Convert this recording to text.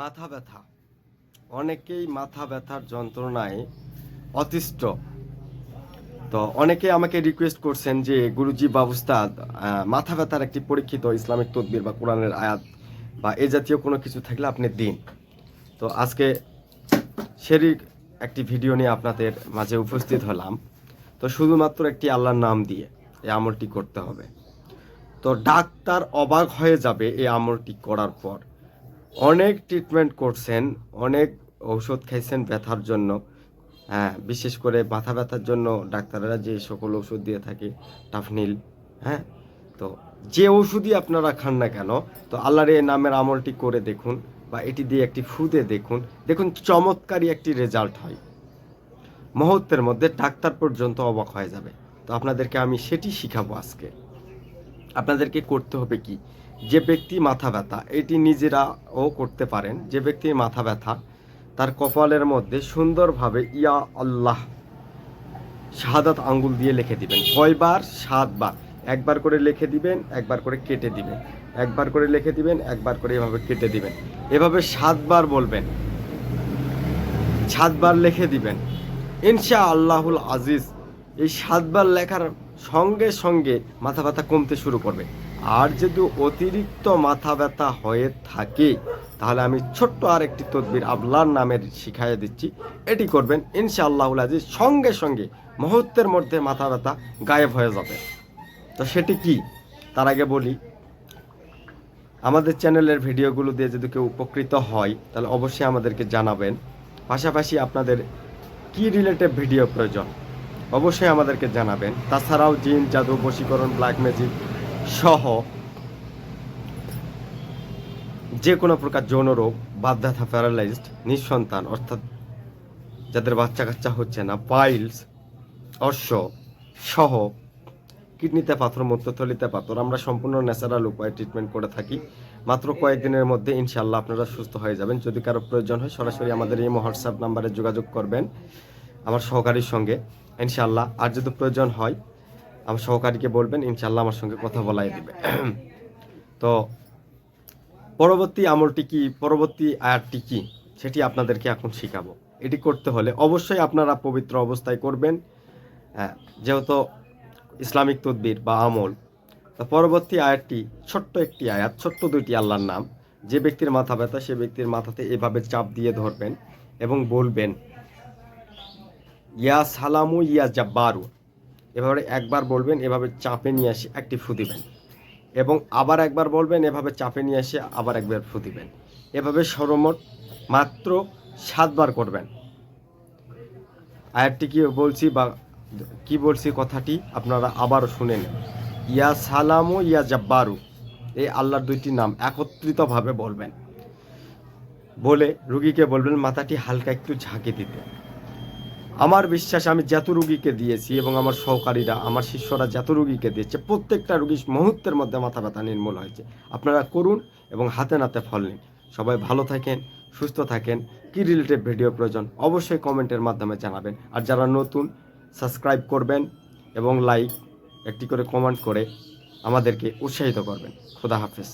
মাথা ব্যথা। অনেকেই মাথা ব্যথার যন্ত্রণায় অতিষ্ঠ। তো অনেকে আমাকে রিকোয়েস্ট করছেন যে গুরুজি বাবুস্তাদ আহ, মাথা ব্যথার একটি পরীক্ষিত ইসলামিক তদবির বা কোরআনের আয়াত বা এ জাতীয় কোনো কিছু থাকলে আপনি দিন। তো আজকে সেরই একটি ভিডিও নিয়ে আপনাদের মাঝে উপস্থিত হলাম। তো শুধুমাত্র একটি আল্লাহর নাম দিয়ে এই আমলটি করতে হবে। তো ডাক্তার অবাক হয়ে যাবে এই আমলটি করার পর। অনেক ট্রিটমেন্ট করছেন, অনেক ঔষধ খাইছেন ব্যথার জন্য। হ্যাঁ বিশেষ করে মাথা ব্যথার জন্য ডাক্তাররা যে সকল ওষুধ দিয়ে থাকে, টাফনিল হ্যাঁ? তো যে ওষুধই আপনারা খান না কেন, তো আল্লাহর এই নামের আমলটি করে দেখুন বা এটি দিয়ে একটি ফুদে দেখুন। দেখুন, চমৎকারী একটি রেজাল্ট হয়। মুহূর্তের মধ্যে ডাক্তার পর্যন্ত অবাক হয়ে যাবে। তো আপনাদেরকে আমি সেটি শিখাবো আজকে। আপনাদেরকে করতে হবে কি? যে ব্যক্তি মাথা ব্যথা, এটি নিজেরাও করতে পারেন। যে ব্যক্তির মাথা ব্যথা, তার কপালের মধ্যে সুন্দরভাবে ইয়া আল্লাহ শাহাদাত আঙ্গুল দিয়ে লিখে দিবেন। কয়বার? সাতবার। একবার করে লিখে দিবেন, একবার করে কেটে দিবেন। একবার করে লিখে দিবেন, একবার করে এভাবে কেটে দিবেন। এভাবে সাতবার বলবেন। সাতবার লিখে দিবেন। ইনশা আল্লাহুল আজিজ, এই সাতবার লেখার সঙ্গে সঙ্গে মাথা ব্যথা কমতে শুরু করবে। আর যদি অতিরিক্ত মাথা ব্যথা হয়ে থাকে, তাহলে আমি ছোট্ট আরেকটি তদবির আবলার নামের শিখাইয়ে দিচ্ছি। এটি করবেন ইনশা আল্লাহুল আজিজ সঙ্গে সঙ্গে মুহূর্তের মধ্যে মাথা ব্যথা গায়েব হয়ে যাবে। তো সেটি কি? তার আগে বলি, আমাদের চ্যানেলের ভিডিওগুলো দিয়ে যদি কেউ উপকৃত হয়, তাহলে অবশ্যই আমাদেরকে জানাবেন। পাশাপাশি আপনাদের কি রিলেটেড ভিডিও প্রয়োজন? অবশ্যই আমাদেরকে জানাবেন। তাছাড়াও জিন, জাদু, বশীকরণ ব্ল্যাক ম্যাজিক সহ যে কোনো প্রকার যৌন রোগ বাধ্যতা প্যারালাইজড নিঃসন্তান, অর্থাৎ যাদের বাচ্চা কাচ্চা হচ্ছে না পাইলস অশ্ব সহ কিডনিতে পাথর মূত্রথলিতে পাথর, আমরা সম্পূর্ণ ন্যাচারাল উপায়ে ট্রিটমেন্ট করে থাকি। মাত্র কয়েকদিনের মধ্যে ইনশাল্লাহ আপনারা সুস্থ হয়ে যাবেন। যদি কারও প্রয়োজন হয়, সরাসরি আমাদের এই হোয়াটসঅ্যাপ নাম্বারে যোগাযোগ করবেন, আমার সহকারীর সঙ্গে। ইনশাল্লাহ আর যদি প্রয়োজন হয়, আমার সহকারীকে বলবেন ইনশাল্লাহ আমার সঙ্গে কথা বলাই দেবে। তো পরবর্তী আমলটি কি, পরবর্তী আয়াতটি কি, সেটি আপনাদেরকে এখন শিখাবো। এটি করতে হলে অবশ্যই আপনারা পবিত্র অবস্থায় করবেন যেহেতু ইসলামিক তদবির বা আমল। তো পরবর্তী আয়াতটি ছোট্ট একটি আয়াত, ছোট্ট দুইটি আল্লাহর নাম। যে ব্যক্তির মাথা ব্যথা, সে ব্যক্তির মাথাতে এভাবে চাপ দিয়ে ধরবেন এবং বলবেন ইয়া সালামু, ইয়া জাব্বারু। এভাবে একবার বলবেন, এভাবে চাপে নিয়ে এসে একটি ফু দিবেন। এবং আবার একবার বলবেন, এভাবে চাপে নিয়ে এসে আবার একবার ফু দিবেন। এভাবে সর্বমোট মাত্র সাতবার করবেন। আয়াতটি কি বলছি বা কি বলছি কথাটি আপনারা আবারও শুনে নেন। ইয়া সালামু, ইয়া জাব্বারু। এই আল্লাহর দুইটি নাম একত্রিতভাবে বলবেন। বলে রুগীকে বলবেন, মাথাটি হালকা একটু ঝাঁকে দিতে। আমার বিশ্বাস, আমি যত রুগীকে দিয়েছি এবং আমার সহকারীরা, আমার শিষ্যরা যত রুগীকে দিয়েছে। প্রত্যেকটা রুগী মুহূর্তের মধ্যে মাথা ব্যথা নির্মূল হয়েছে। আপনারা করুন এবং হাতে নাতে ফল নিন। সবাই ভালো থাকেন, সুস্থ থাকেন। কি রিলেটেড ভিডিও প্রয়োজন? অবশ্যই কমেন্টের মাধ্যমে জানাবেন। আর যারা নতুন সাবস্ক্রাইব করবেন এবং লাইক একটি করে কমেন্ট করে আমাদেরকে উৎসাহিত করবেন। খুদা হাফেজ।